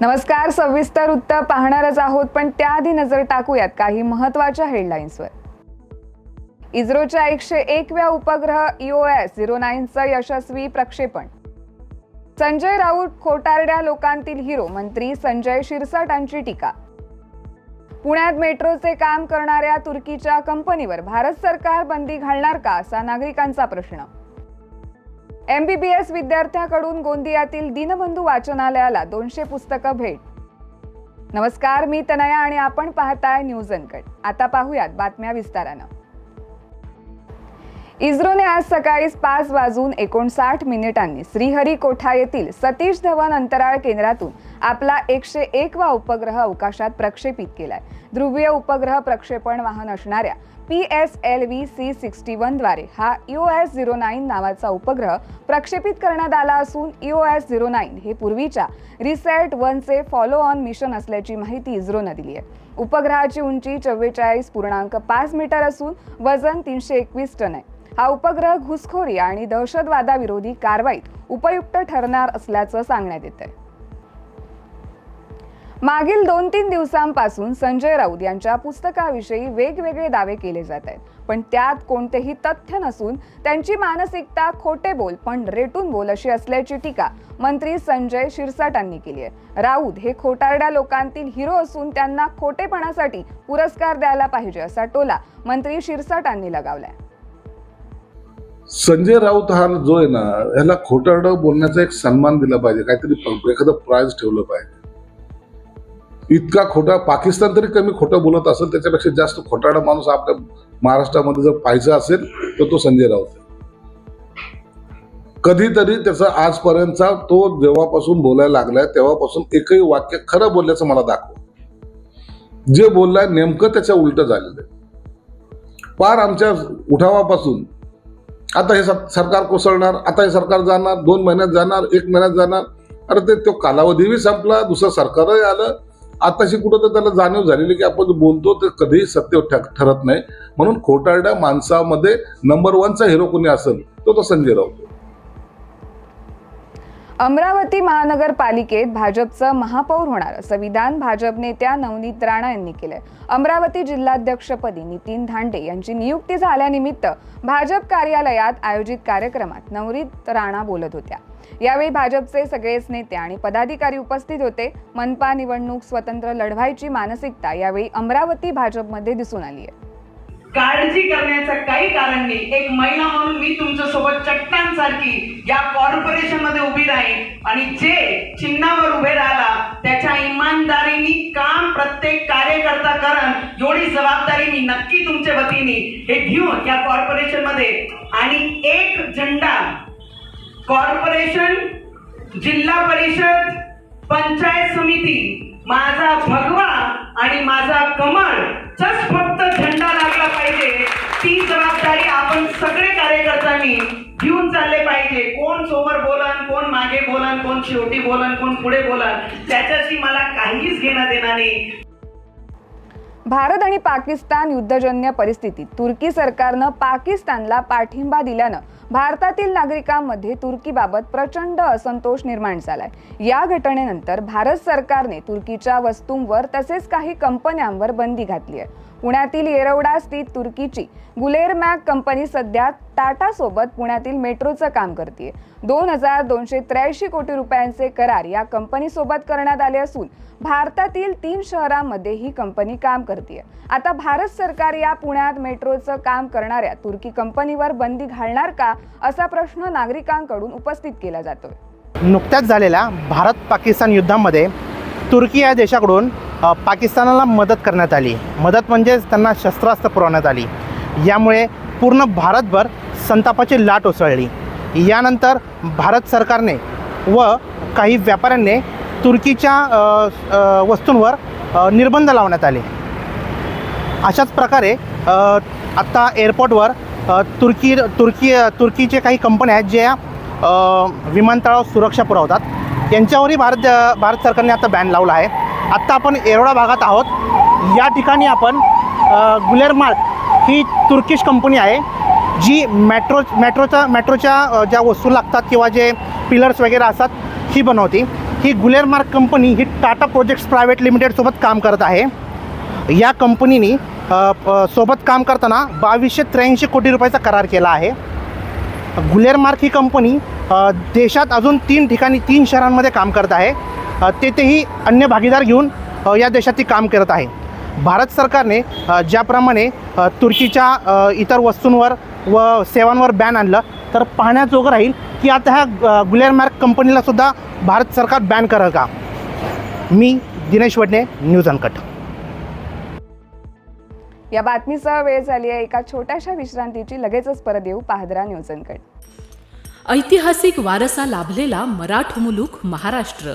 नमस्कार सविस्तर उत्तर पाहणारच आहोत पण त्याआधी नजर टाकूयात काही महत्त्वाच्या हेडलाईन्सवर. इस्रोच्या एकशे एकव्या उपग्रह ईओएस झिरो नाईनचं यशस्वी प्रक्षेपण. संजय राऊत खोटारड्या लोकांतील हिरो मंत्री संजय शिरसाटांची टीका. पुण्यात मेट्रोचे काम करणाऱ्या तुर्कीच्या कंपनीवर भारत सरकार बंदी घालणार का असा नागरिकांचा प्रश्न. एम बी बी एस विद्यार्थ्याकडून गोंदियातील दीनबंधू वाचनालयाला दोनशे पुस्तकं भेट. नमस्कार मी तनया आणि आपण पाहताय न्यूज अनकट. आता पाहूयात बातम्या विस्तारानं. इस्रोने आज सकाळी पाच वाजून एकोणसाठ मिनिटांनी श्रीहरिकोठा येथील सतीश धवन अंतराळ केंद्रातून आपला एकशे एकवा उपग्रह अवकाशात प्रक्षेपित केलाय. ध्रुवीय उपग्रह प्रक्षेपण वाहन असणाऱ्या P S L V C sixty वनद्वारे हा इओ एस झिरो नाईन नावाचा उपग्रह प्रक्षेपित करण्यात आला असून इओ एस झिरो नाईन हे पूर्वीच्या रिसॅट वनचे फॉलो ऑन मिशन असल्याची माहिती इस्रोनं दिली आहे. उपग्रहाची उंची चव्वेचाळीस पूर्णांक पाच मीटर असून वजन तीनशे एकवीस टन आहे. हा उपग्रह घुसखोरी आणि दहशतवादाविरोधी कारवाईत उपयुक्त ठरणार असल्याचं सांगण्यात येत आहे मागील दोन तीन दिवसांपासून संजय राऊत यांच्या पुस्तकाविषयी वेगवेगळे दावे केले जात आहेत. पण त्यात कोणतेही तथ्य नसून त्यांची मानसिकता खोटे बोल पण रेटून बोल अशी असल्याची टीका मंत्री संजय शिरसाटांनी केली आहे. राऊत हे खोटारड्या लोकांतील हिरो असून त्यांना खोटेपणासाठी पुरस्कार द्यायला पाहिजे असा टोला मंत्री शिरसाटांनी लगावलाय. संजय राऊत हा जो आहे ना ह्याला खोटारडं बोलण्याचा एक सन्मान दिला पाहिजे काहीतरी एखादं प्राइज ठेवलं पाहिजे. इतका खोटा पाकिस्तान तरी कमी खोटं बोलत असेल त्याच्यापेक्षा जास्त खोटाडा माणूस आपल्या महाराष्ट्रामध्ये जर पाहिजे असेल तर तो संजय राऊत कधीतरी त्याचा आजपर्यंतचा तो जेव्हापासून बोलायला लागलाय तेव्हापासून एकही वाक्य खरं बोलल्याचं मला दाखव. जे बोललाय नेमकं त्याच्या उलट झालेलं आहे. पार आमच्या उठावापासून आता हे सरकार कोसळणार आता हे सरकार जाणार दोन महिन्यात जाणार एक महिन्यात जाणार अरे ते तो कालावधीही संपला दुसरं सरकारही आलं आताशी कुठं तर त्याला जाणीव झालेली की आपण बोलतो ते कधीही सत्य ठरत नाही. म्हणून खोटारड्या माणसामध्ये नंबर वनचा हिरो कोणी असेल तो तो संजय राऊत. अमरावती महानगरपालिकेत भाजपचं महापौर होणार असं विधान भाजप नेत्या नवनीत राणा यांनी केलंय. अमरावती जिल्हाध्यक्षपदी नितीन धांडे यांची नियुक्ती झाल्यानिमित्त भाजप कार्यालयात आयोजित कार्यक्रमात नवनीत राणा बोलत होत्या. यावेळी भाजपचे सगळेच नेते आणि पदाधिकारी उपस्थित होते. मनपा निवडणूक स्वतंत्र लढवायची मानसिकता यावेळी अमरावती भाजपमध्ये दिसून आली आहे. काळजी करण्याचं काही कारण नाही. एक महिला म्हणून मी तुमच्यासोबत चट्टांसारखी या कॉर्पोरेशनमध्ये उभी राहील आणि जे चिन्हावर उभे राहिला त्याच्या इमानदारीने काम प्रत्येक कार्यकर्ता करण एवढी जबाबदारी मी नक्की तुमच्या वतीने हे घेऊन या कॉर्पोरेशनमध्ये आणि एक झेंडा कॉर्पोरेशन जिल्हा परिषद पंचायत समिती माझा भगवा आणि माझा कमळ जस फक्त झेंडा लागला पाहिजे. ती जबाबदारी आपण सगळे कार्यकर्त्यांनी घेऊन चालले पाहिजे. कोण समोर बोलन कोण मागे बोलन कोण शेवटी बोलन कोण पुढे बोलन त्याच्याशी मला काहीच घेणं देणार नाही. भारत आणि पाकिस्तान युद्धजन्य परिस्थितीत तुर्की सरकारनं पाकिस्तानला पाठिंबा दिल्यानं भारतातील नागरिकांमध्ये तुर्कीबाबत प्रचंड असंतोष निर्माण झालाय. या घटनेनंतर भारत सरकारने तुर्कीच्या वस्तूंवर तसेच काही कंपन्यांवर बंदी घातली आहे. पुण्यातील येरवडा स्थित तुर्कीची गुलेरमॅक कंपनी सध्या टाटासोबत पुण्यातील मेट्रोचं काम करते दोन हजार दोनशे त्र्याऐंशी कोटी रुपयांचे करार या कंपनीसोबत करण्यात आले असून भारतातील तीन शहरांमध्ये ही कंपनी काम करते आता भारत सरकार या पुण्यात मेट्रोचं काम करणाऱ्या तुर्की कंपनीवर बंदी घालणार का असा प्रश्न नागरिकांकडून उपस्थित केला जातोय. नुकत्याच झालेल्या भारत पाकिस्तान युद्धामध्ये तुर्की या देशाकडून पाकिस्तानाला मदत करण्यात आली. मदत म्हणजेच त्यांना शस्त्रास्त्र पुरवण्यात आली. यामुळे पूर्ण भारतभर संतापाची लाट उसळली. यानंतर भारत सरकारने व काही व्यापाऱ्यांनी तुर्कीच्या वस्तूंवर निर्बंध लावण्यात आले. अशाच प्रकारे आत्ता एअरपोर्टवर तुर्की तुर्की तुर्कीचे काही कंपन्या आहेत ज्या विमानतळावर सुरक्षा पुरवतात. यांच्यावरही भारत भारत सरकारने आता बॅन लावला आहे. आत्ता आपण येरवडा भागात आहोत. या ठिकाणी आपण गुलेरमार्क ही तुर्किश कंपनी आहे जी मेट्रो मेट्रोचा मेट्रोच्या ज्या वस्तू लागतात किंवा जे पिलर्स वगैरे असतात ही बनवते. ही गुलेरमार्क कंपनी ही टाटा प्रोजेक्ट्स प्रायव्हेट लिमिटेडसोबत काम करत आहे. या कंपनीने प- सोबत काम करताना बावीसशे त्र्याऐंशी कोटी रुपयाचा करार केला आहे. गुलेरमार्क ही कंपनी देशात अजून तीन ठिकाणी तीन शहरांमध्ये काम करत आहे. तेथेही अन्य भागीदार घेऊन या देशात ती काम करत आहे. भारत सरकारने ज्याप्रमाणे तुर्कीच्या इतर वस्तूंवर व सेवांवर बॅन आणलं तर पाहण्याजोगं राहील की आता ह्या गुलेरमार्क कंपनीला सुद्धा भारत सरकार बॅन करेल का? मी दिनेश वडणे न्यूज अनकट या बातमीसह वेळ झाली आहे एका छोट्याशा विश्रांतीची. लगेचच परत येऊ पाहदरा न्यूजनकडे ऐतिहासिक वारसा लाभलेला मराठ मुलूक महाराष्ट्र.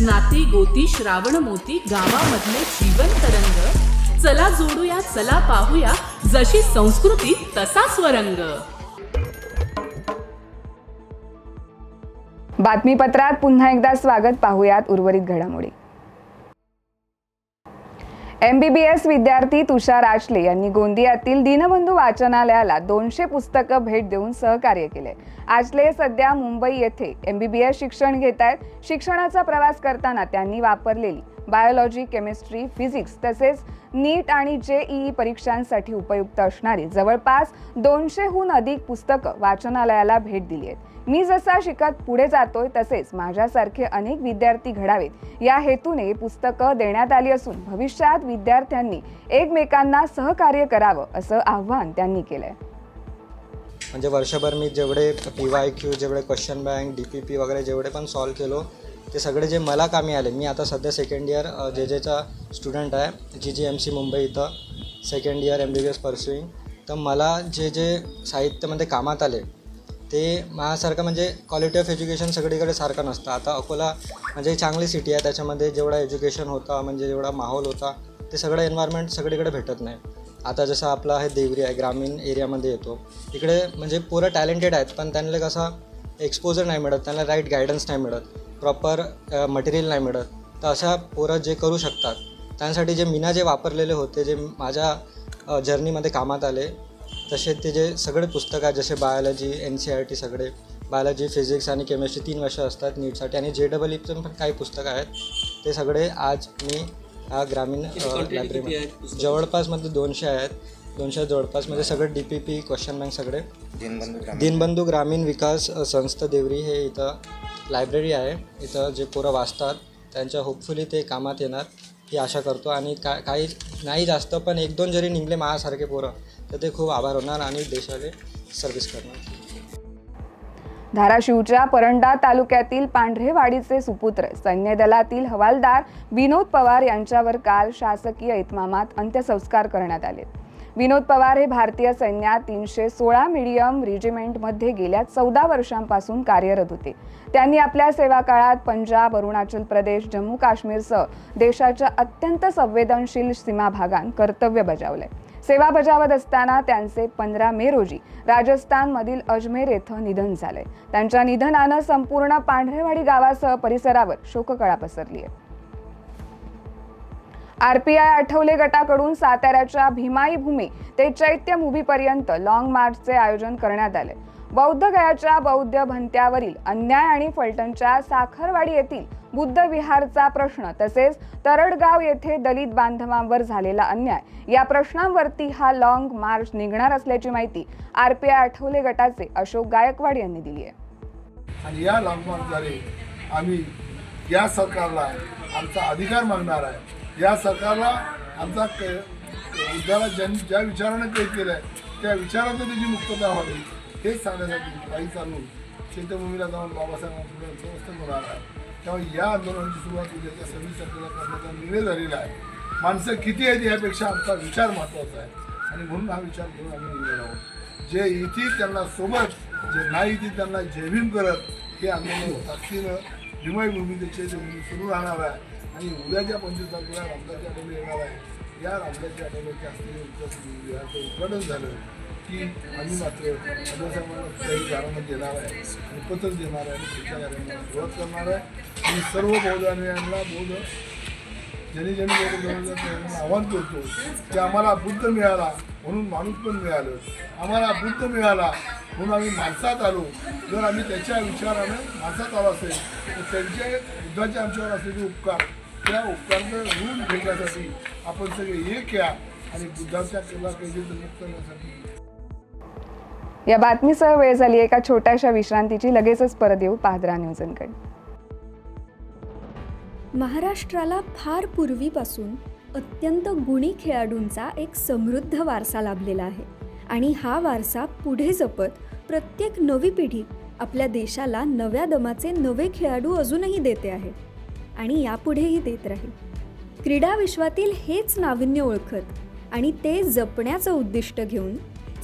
नाती गोती श्रावण मोती गावामधले जीवन तरंग. चला जोडूया चला पाहूया जशी संस्कृती तसा स्वरंग. बातमीपत्रात पुन्हा एकदा स्वागत पाहूयात उर्वरित घडामोडी. एमबीबीएस विद्यार्थी तुषार आचले यांनी गोंदियातील दीनबंधू वाचनालयाला दोनशे पुस्तकं भेट देऊन सहकार्य केले. आचले सध्या मुंबई येथे एम बी बी एस शिक्षण घेत आहेत. शिक्षणाचा प्रवास करताना त्यांनी वापरलेली बायोलॉजी केमिस्ट्री फिजिक्स तसेच नीट आणि जे ई परीक्षांसाठी उपयुक्त असणारी जवळपास दोनशेहून अधिक पुस्तकं वाचनालयाला भेट दिली आहेत. मी जसा शिकत पुढे जातोय तसेच माझ्यासारखे अनेक विद्यार्थी घडावेत. या हेतूने पुस्तकं देण्यात आली असून भविष्यात विद्यार्थ्यांनी एकमेकांना सहकार्य करावं असं आव्हान त्यांनी केलंय. म्हणजे वर्षभर मी जेवढे पी वाय क्यू जेवढे question bank D P P वगैरे जेवढे पण सॉल्व केलो ते सगळे जे मला कामी आले मी आता सध्या सेकंड इयर जे जेचा स्टुडंट आहे G G M C Mumbai इथं second year M B B S pursuing तर मला जे जे साहित्यामध्ये कामात आले ते माझ्यासारखं म्हणजे क्वालिटी ऑफ एज्युकेशन सगळीकडे सारखं नसतं. आता अकोला म्हणजे चांगली सिटी आहे त्याच्यामध्ये जेवढा एज्युकेशन होता म्हणजे जेवढा माहोल होता ते सगळं एन्व्हायरमेंट सगळीकडे भेटत नाही. आता जसं आपला हे देवरी आहे ग्रामीण एरियामध्ये येतो. इकडे म्हणजे पोरं टॅलेंटेड आहेत पण त्यांना कसा एक्सपोजर नाही मिळत त्यांना राईट गायडन्स नाही मिळत प्रॉपर मटेरियल नाही मिळत. तर अशा पोरं जे करू शकतात त्यांसाठी जे मीना जे वापरलेले होते जे माझ्या जर्नीमध्ये कामात आले तसे ते जे सगळे पुस्तकं आहेत जसे biology N C R T सगळे बायोलॉजी फिजिक्स आणि केमिस्ट्री तीन वर्ष असतात नीटसाठी. आणि जे डबल ईचं पण काही पुस्तकं आहेत ते सगळे आज मी ह्या ग्रामीण लायब्ररीमध्ये जवळपासमध्ये. दोनशे आहेत. दोनशे जवळपासमध्ये सगळे D P P question bank सगळे. दीनबंधू ग्रामीण. विकास संस्था देवरी हे इथं लायब्ररी आहे. इथं जे पोरं वाचतात त्यांच्या होपफुली ते कामात येणार ही आशा करतो. आणि का काही नाही जास्त पण एक दोन जरी निघले माझ्यासारखे पोरं तर ते खूप आभार होणार आणि देशाला सर्व्हिस करणार. धाराशिवच्या परंडा तालुक्यातील पांढरेवाडीचे सुपुत्र सैन्य दलातील हवालदार विनोद पवार यांच्यावर काल शासकीय इतमामात अंत्यसंस्कार करण्यात आले. विनोद पवार हे भारतीय सैन्यात तीनशे सोळा मीडियम रेजिमेंटमध्ये गेल्या चौदा वर्षांपासून कार्यरत होते. त्यांनी आपल्या सेवा काळात पंजाब अरुणाचल प्रदेश जम्मू काश्मीरसह देशाच्या अत्यंत संवेदनशील सीमाभागांत कर्तव्य बजावलंय. सेवा बजावत असताना त्यांचे पंधरा मे रोजी राजस्थानमधील अजमेर येथं निधन झालंय. त्यांच्या निधनानं संपूर्ण पांढरेवाडी गावासह परिसरावर शोककळा पसरली आहे आर पी आय आठवले गटाकडून साताऱ्याच्या भीमाई भूमी ते चैत्य मुव्हीपर्यंत लॉंग मार्चचे आयोजन करण्यात आले बौद्ध गयाच्या बौद्ध भंत्यावरील अन्याय आणि फलटणच्या साखरवाडी येथील बुद्ध विहारचा प्रश्न तसेच तरडगाव येथे दलित बांधवांवर झालेला अन्याय या प्रश्नांवरती हा लॉंग मार्च निघणार असल्याची माहिती आर पी आय आठवले गटाचे अशोक गायकवाड यांनी दिली आहे. आणि या लॉंग मार्चद्वारे आम्ही या सरकारला आमचा अधिकार मागणार आहे. या सरकारला आमचा उद्याला ज्यां ज्या विचारानं काही केलं आहे त्या विचाराचं त्याची मुक्तता व्हावी. हेच सांगण्यासाठी काही चालू चैत्यभूमीला जाऊन बाबासाहेब स्वस्थ व्यवस्था होणार आहे त्यामुळे या आंदोलनाची सुरुवात उद्याच्या सव्वीस तारखेला करण्याचा निर्णय झालेला आहे माणसं किती आहेत यापेक्षा आमचा विचार महत्त्वाचा आहे आणि म्हणून हा विचार करून आम्ही निघलेलो आहोत जे येतील त्यांना सोबत जे नाही येतील त्यांना जयभीम करत हे आंदोलन ताकदीनं भीमाई भूमी त्याचे सुरू राहणार आहे आणि उद्याच्या पंचवीस तारखेला रामदासच्या आठवले येणार आहे या रामदासच्या आठवड्याच्या असलेल्या उद्घाटन झालं की आम्ही मात्र अध्यक्षांना काही देणार आहे आणि पत्र देणार आहे आणि पुढच्या कार्याला सुरुवात करणार आहे. आणि सर्व बौद्धांना बौद्ध ज्यांनी ज्यांनी बौद्ध त्यांना आव्हान करतो की आम्हाला बुद्ध मिळाला म्हणून माणूस पण मिळालं. आम्हाला बुद्ध मिळाला म्हणून आम्ही माणसात आलो. जर आम्ही त्याच्या विचारानं माणसात आलो असेल तर त्यांचे बुद्धाचे आमच्यावर असलेले उपकार त्या उपकारांना ऋण घेण्यासाठी आपण सगळे एक या आणि बुद्धाच्या कला कैदी मुक्त करण्यासाठी या बातमीसह वेळ झाली एका छोट्याशा विश्रांतीची. लगेचच परत येऊ पाहद्रा न्यूजनकडे महाराष्ट्राला फार पूर्वीपासून अत्यंत गुणी खेळाडूंचा एक समृद्ध वारसा लाभलेला आहे. आणि हा वारसा पुढे जपत प्रत्येक नवी पिढी आपल्या देशाला नव्या दमाचे नवे खेळाडू अजूनही देते आहे. आणि यापुढेही देत राहील. क्रीडा विश्वातील हेच नाविन्य ओळखत आणि ते जपण्याचं उद्दिष्ट घेऊन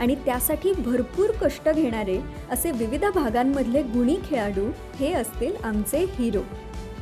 आणि त्यासाठी भरपूर कष्ट घेणारे असे विविध भागांमधले गुणी खेळाडू हे असतील आमचे हिरो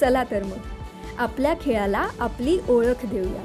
चला तर मग आपल्या खेळाला आपली ओळख देऊया.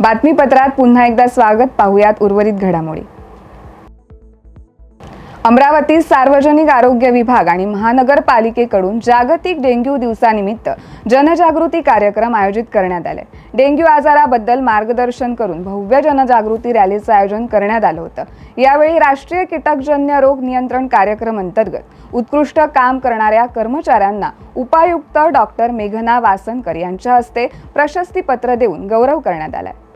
बातमीपत्रात पुन्हा एकदा स्वागत पाहूयात उर्वरित घडामोडी. अमरावती सार्वजनिक आरोग्य विभाग आणि महानगरपालिकेकडून जागतिक डेंग्यू दिवसानिमित्त जनजागृती कार्यक्रम आयोजित करण्यात आले. डेंग्यू आजाराबद्दल मार्गदर्शन करून भव्य जनजागृती रॅलीचं आयोजन करण्यात आलं होतं. यावेळी राष्ट्रीय कीटकजन्य रोग नियंत्रण कार्यक्रम अंतर्गत उत्कृष्ट काम करणाऱ्या कर्मचाऱ्यांना उपायुक्त डॉक्टर मेघना वासनकर यांच्या हस्ते प्रशस्तीपत्र देऊन गौरव करण्यात आलाय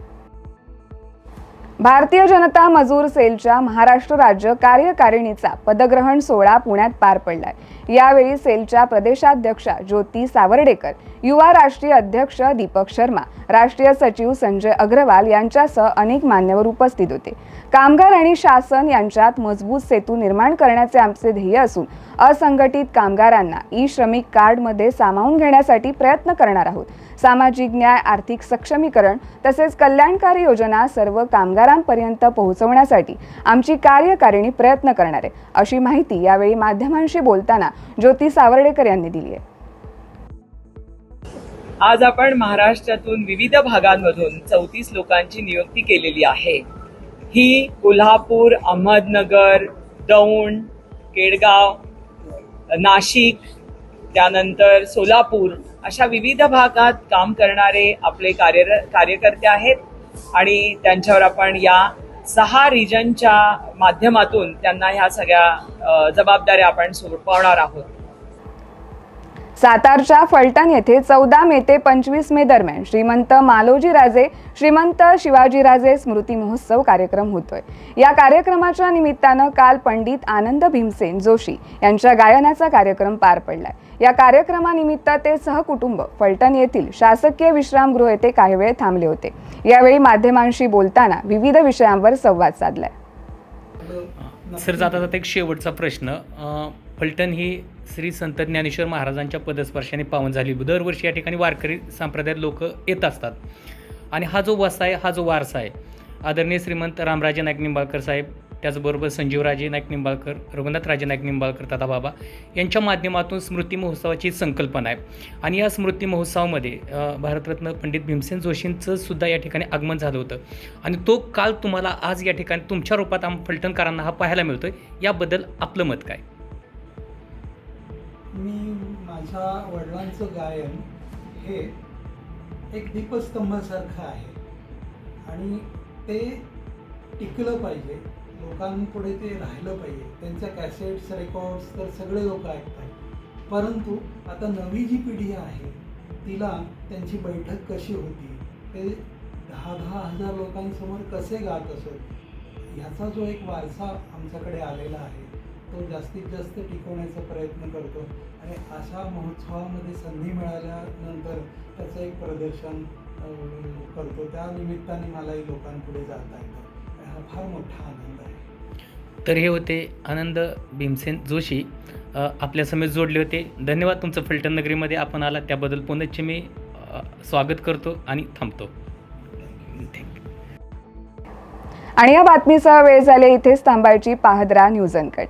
भारतीय जनता मजूर सेलच्या महाराष्ट्र राज्य कार्यकारिणीचा पदग्रहण सोहळा पुण्यात पार पडलाय. यावेळी सेलच्या प्रदेशाध्यक्षा ज्योती सावर्डेकर युवा राष्ट्रीय अध्यक्ष दीपक शर्मा राष्ट्रीय सचिव संजय अग्रवाल यांच्यासह अनेक मान्यवर उपस्थित होते. कामगार आणि शासन यांच्यात मजबूत सेतू निर्माण करण्याचे आमचे ध्येय असून असंघटित कामगारांना ई श्रमिक कार्डमध्ये सामावून घेण्यासाठी प्रयत्न करणार आहोत. सामाजिक न्याय आर्थिक सक्षमीकरण तसेच कल्याणकारी योजना सर्व कामगारांपर्यंत पोहोचवण्यासाठी आमची कार्यकारिणी प्रयत्न करणार आहे अशी माहिती यावेळी माध्यमांशी बोलताना ज्योती सावर्डेकर यांनी दिली आहे. आज आपण महाराष्ट्रातून विविध भागांमधून चौतीस लोकांची नियुक्ती केलेली आहे. ही कोल्हापूर अहमदनगर दौंड केडगाव नाशिक त्यानंतर सोलापूर अशा विविध भागात काम करणारे आपले कार्य कार्यकर्ते आहेत. आणि त्यांच्यावर आपण या सहा रिजनच्या माध्यमातून त्यांना ह्या सगळ्या जबाबदाऱ्या आपण सोपवणार आहोत. सातारच्या फलटण येथे चौदा मे ते पंचवीस मे दरम्यान श्रीमंत मालोजी राजे श्रीमंत शिवाजीराजे स्मृती महोत्सव कार्यक्रम होतोय. या कार्यक्रमाच्या निमित्तानं काल पंडित आनंद भीमसेन जोशी यांच्या गायनाचा कार्यक्रम पार पडलाय. या कार्यक्रमानिमित्त ते सहकुटुंब फलटण येथील शासकीय विश्रामगृह येथे काही वेळ थांबले होते. यावेळी माध्यमांशी बोलताना विविध विषयांवर संवाद साधलाय. सर जाता जाता एक शेवटचा प्रश्न. फलटण ही श्री संत ज्ञानेश्वर महाराजांच्या पदस्पर्शाने पावन झाली. दरवर्षी या ठिकाणी वारकरी संप्रदायात लोक येत असतात. आणि हा जो वसा आहे हा जो वारसा आहे आदरणीय श्रीमंत रामराजे नाईक निंबाळकर साहेब त्याचबरोबर संजीवराजे नाईक निंबाळकर रघुनाथराजे नाईक निंबाळकर दादा बाबा यांच्या माध्यमातून स्मृती महोत्सवाची संकल्पना आहे. आणि या स्मृती महोत्सवामध्ये भारतरत्न पंडित भीमसेन जोशींचं सुद्धा या ठिकाणी आगमन झालं होतं. आणि तो काल तुम्हाला आज या ठिकाणी तुमच्या रूपात आम फलटणकरांना हा पाहायला मिळतोय. याबद्दल आपलं मत काय? मी माझ्या वडिलांचं गायन हे एक दीपस्तंभासारखं आहे. आणि ते टिकलं पाहिजे लोकांपुढे ते राहिलं पाहिजे. त्यांच्या कॅसेट्स रेकॉर्ड्स तर सगळे लोक ऐकतात. परंतु आता नवी जी पिढी आहे तिला त्यांची बैठक कशी होती? ते दहा दहा हजार लोकांसमोर कसे गात असत? ह्याचा जो एक वारसा आमच्याकडे आलेला आहे तो जास्तीत जास्त टिकवण्याचा प्रयत्न करतो. आणि अशा महोत्सवामध्ये संधी मिळाल्यानंतर त्याचं एक प्रदर्शन करतो. त्या निमित्ताने मलाही लोकांपुढे जाता येतं. आणि हा फार मोठा आनंद आहे. तर हे होते आनंद भीमसेन जोशी. आपल्यासमोर जोडले होते. धन्यवाद तुमचं फलटण नगरीमध्ये आपण आला त्याबद्दल पुनश्च मी स्वागत करतो आणि थांबतो. थँक्यू. आणि या बातमीसह वेळ झाले इथेच थांबायची पाहत राहा न्यूज अनकट.